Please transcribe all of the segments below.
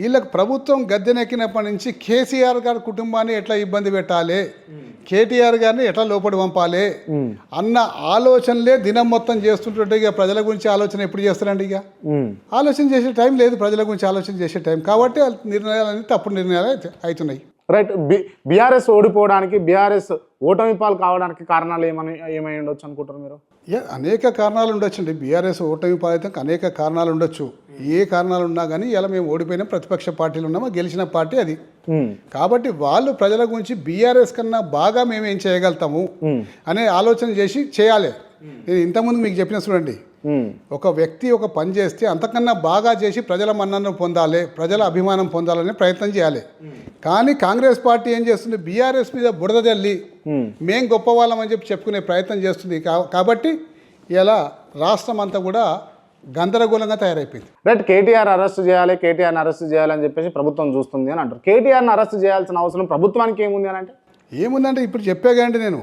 వీళ్ళకి ప్రభుత్వం గద్దెనెక్కినప్పటి నుంచి కేసీఆర్ గారి కుటుంబాన్ని ఎట్లా ఇబ్బంది పెట్టాలి? కేటీఆర్ గారిని ఎట్లా లోపడి పంపాలి? అన్న ఆలోచనలే దినం మొత్తం చేస్తుంటుంటే ఇక ప్రజల గురించి ఆలోచన ఎప్పుడు చేస్తారండి ఇక? ఆలోచన చేసే టైం లేదు ప్రజల గురించి ఆలోచన చేసే టైం. కాబట్టి నిర్ణయాలన్నీ తప్పుడు నిర్ణయాలు అయితే- అవుతున్నాయి. రైట్ బి బీఆర్ఎస్ ఓడిపోవడానికి బీఆర్ఎస్ ఓటమి పాలు కావడానికి కారణాలు ఏమని ఏమై ఉండొచ్చు అనుకుంటారు మీరు? అనేక కారణాలు ఉండొచ్చండి. బీఆర్ఎస్ ఓటమి పాలితం అనేక కారణాలు ఉండొచ్చు. ఏ కారణాలు ఉన్నా కానీ ఇలా మేము ఓడిపోయిన ప్రతిపక్ష పార్టీలు ఉన్నామో? గెలిచిన పార్టీ అది. కాబట్టి వాళ్ళు ప్రజల గురించి బీఆర్ఎస్ కన్నా బాగా మేము ఏం చేయగలుగుతాము అనే ఆలోచన చేసి చేయాలి. నేను ఇంతకుముందు మీకు చెప్పిన చూడండి. ఒక వ్యక్తి ఒక పని చేస్తే అంతకన్నా బాగా చేసి ప్రజల మన్ననను పొందాలి ప్రజల అభిమానం పొందాలనే ప్రయత్నం చేయాలి. కానీ కాంగ్రెస్ పార్టీ ఏం చేస్తుంది? బీఆర్ఎస్ మీద బురద జల్లి ఉమ్. మేం గొప్ప వాళ్ళమని చెప్పి చెప్పుకునే ప్రయత్నం చేస్తుంది. కాబట్టి ఇలా రాష్ట్రం అంతా కూడా గందరగోళంగా తయారైపోయింది. రైట్ కేటీఆర్ అరెస్ట్ చేయాలి కేటీఆర్ని అరెస్ట్ చేయాలని చెప్పేసి ప్రభుత్వం చూస్తుంది అని అంటారు. కేటీఆర్ని అరెస్ట్ చేయాల్సిన అవసరం ప్రభుత్వానికి ఏముంది అని అంటే? ఏముందంటే ఇప్పుడు చెప్పాగండి నేను.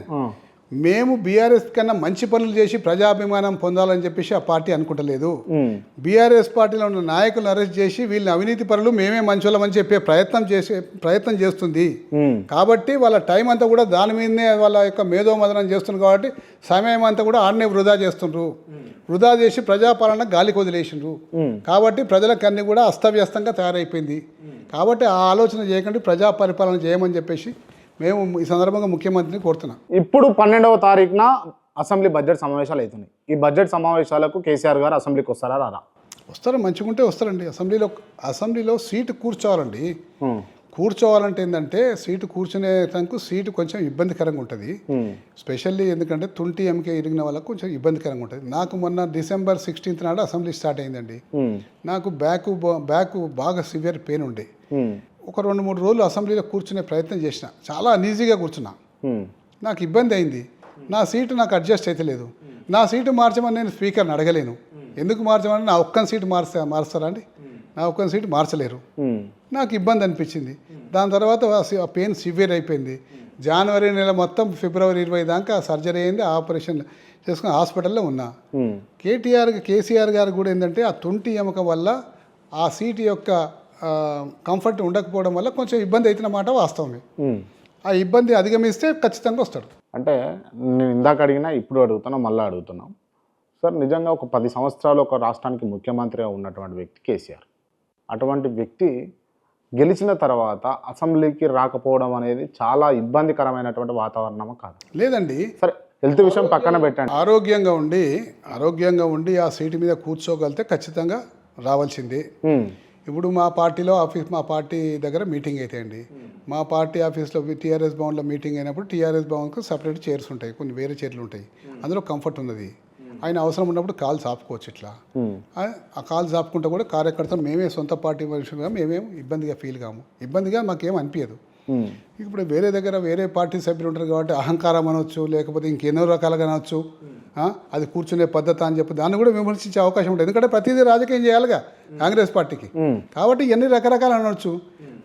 మేము బీఆర్ఎస్ కన్నా మంచి పనులు చేసి ప్రజాభిమానం పొందాలని చెప్పేసి ఆ పార్టీ అనుకుంటలేదు. బీఆర్ఎస్ పార్టీలో ఉన్న నాయకులను అరెస్ట్ చేసి వీళ్ళని అవినీతి పరులు మేమే మంచోళ్ళమని చెప్పే ప్రయత్నం చేసే ప్రయత్నం చేస్తుంది. కాబట్టి వాళ్ళ టైం అంతా కూడా దాని మీదనే వాళ్ళ యొక్క మేధోమదనం చేస్తున్నారు కాబట్టి సమయం అంతా కూడా ఆడనే వృధా చేస్తుండ్రు. వృధా చేసి ప్రజాపాలన గాలికి వదిలేసిండ్రు. కాబట్టి ప్రజలకు అన్ని కూడా అస్తవ్యస్తంగా తయారైపోయింది. కాబట్టి ఆ ఆలోచన చేయకుండా ప్రజా పరిపాలన చేయమని చెప్పేసి మేము ఈ సందర్భంగా ముఖ్యమంత్రిని కోరుతున్నాం. ఇప్పుడు పన్నెండవ తారీఖున అసెంబ్లీ బడ్జెట్ సమావేశాలు అవుతున్నాయి. ఈ బడ్జెట్ సమావేశాలకు కేసీఆర్ గారు అసెంబ్లీకి వస్తారా రారా? వస్తారు మంచిగుంటే వస్తారండి. అసెంబ్లీలో అసెంబ్లీలో సీటు కూర్చోవాలండి. కూర్చోవాలంటే ఏంటంటే సీటు కూర్చునే టైంకు సీటు కొంచెం ఇబ్బందికరంగా ఉంటుంది. స్పెషల్లీ ఎందుకంటే తుంటి ఎంకే ఇరిగిన వాళ్ళకు కొంచెం ఇబ్బందికరంగా ఉంటుంది. నాకు మొన్న డిసెంబర్ సిక్స్టీన్త్ నాడు అసెంబ్లీ స్టార్ట్ అయిందండి. నాకు బ్యాక్ బ్యాక్ బాగా సివియర్ పెయిన్ ఉండే. ఒక రెండు మూడు రోజులు అసెంబ్లీలో కూర్చునే ప్రయత్నం చేసిన. చాలా అన్ఈజీగా కూర్చున్నా. నాకు ఇబ్బంది అయింది. నా సీటు నాకు అడ్జస్ట్ అయితే లేదు. నా సీటు మార్చమని నేను స్పీకర్ని అడగలేను. ఎందుకు మార్చమని? నా ఒక్క సీటు మార్చా మారుస్తారా అండి? నా ఒక్క సీటు మార్చలేరు. నాకు ఇబ్బంది అనిపించింది. దాని తర్వాత ఆ పెయిన్ సివియర్ అయిపోయింది. జనవరి నెల మొత్తం ఫిబ్రవరి ఇరవై దాకా సర్జరీ అయింది. ఆపరేషన్ చేసుకుని హాస్పిటల్లో ఉన్నా. కేటీఆర్ కేసీఆర్ గారు కూడా ఏంటంటే ఆ తుంటి ఎముక వల్ల ఆ సీటు యొక్క కంఫర్ట్ ఉండకపోవడం వల్ల కొంచెం ఇబ్బంది అవుతున్న మాట వాస్తవమే. ఆ ఇబ్బంది అధిగమిస్తే ఖచ్చితంగా వస్తాడు. అంటే నేను ఇందాక అడిగినా ఇప్పుడు అడుగుతున్నా మళ్ళీ అడుగుతున్నాం సార్ నిజంగా ఒక పది సంవత్సరాలు ఒక రాష్ట్రానికి ముఖ్యమంత్రిగా ఉన్నటువంటి వ్యక్తి కేసీఆర్. అటువంటి వ్యక్తి గెలిచిన తర్వాత అసెంబ్లీకి రాకపోవడం అనేది చాలా ఇబ్బందికరమైనటువంటి వాతావరణం కాదు? లేదండి. సరే హెల్త్ విషయం పక్కన పెట్టండి. ఆరోగ్యంగా ఉండి ఆరోగ్యంగా ఉండి ఆ సీటు మీద కూర్చోగలిగితే ఖచ్చితంగా రావాల్సిందే. ఇప్పుడు మా పార్టీలో ఆఫీస్ మా పార్టీ దగ్గర మీటింగ్ అయితే అండి మా పార్టీ ఆఫీస్లో టీఆర్ఎస్ భవన్లో మీటింగ్ అయినప్పుడు టీఆర్ఎస్ భవన్కు సపరేట్ చైర్స్ ఉంటాయి కొన్ని వేరే చైర్లు ఉంటాయి. అందులో కంఫర్ట్ ఉన్నది. ఆయన అవసరం ఉన్నప్పుడు కాల్ ఆపుకోవచ్చు ఇట్లా. ఆ- కాల్ ఆపుకుంటే కూడా కార్యకర్తలు మేమే సొంత పార్టీ మేమేం ఇబ్బందిగా ఫీల్ కాము. ఇబ్బందిగా మాకేం అనిపించదు ఇప్పుడు వేరే దగ్గర వేరే పార్టీ సభ్యులు ఉంటారు కాబట్టి అహంకారం అనొచ్చు లేకపోతే ఇంకెన్నో రకాలుగా అనొచ్చు ఆ, అది కూర్చునే పద్ధతి అని చెప్పి దాన్ని కూడా విమర్శించే అవకాశం ఉంటుంది. ఎందుకంటే ప్రతిదీ రాజకీయం చేయాలిగా కాంగ్రెస్ పార్టీకి. కాబట్టి ఎన్ని రకరకాలు అనొచ్చు.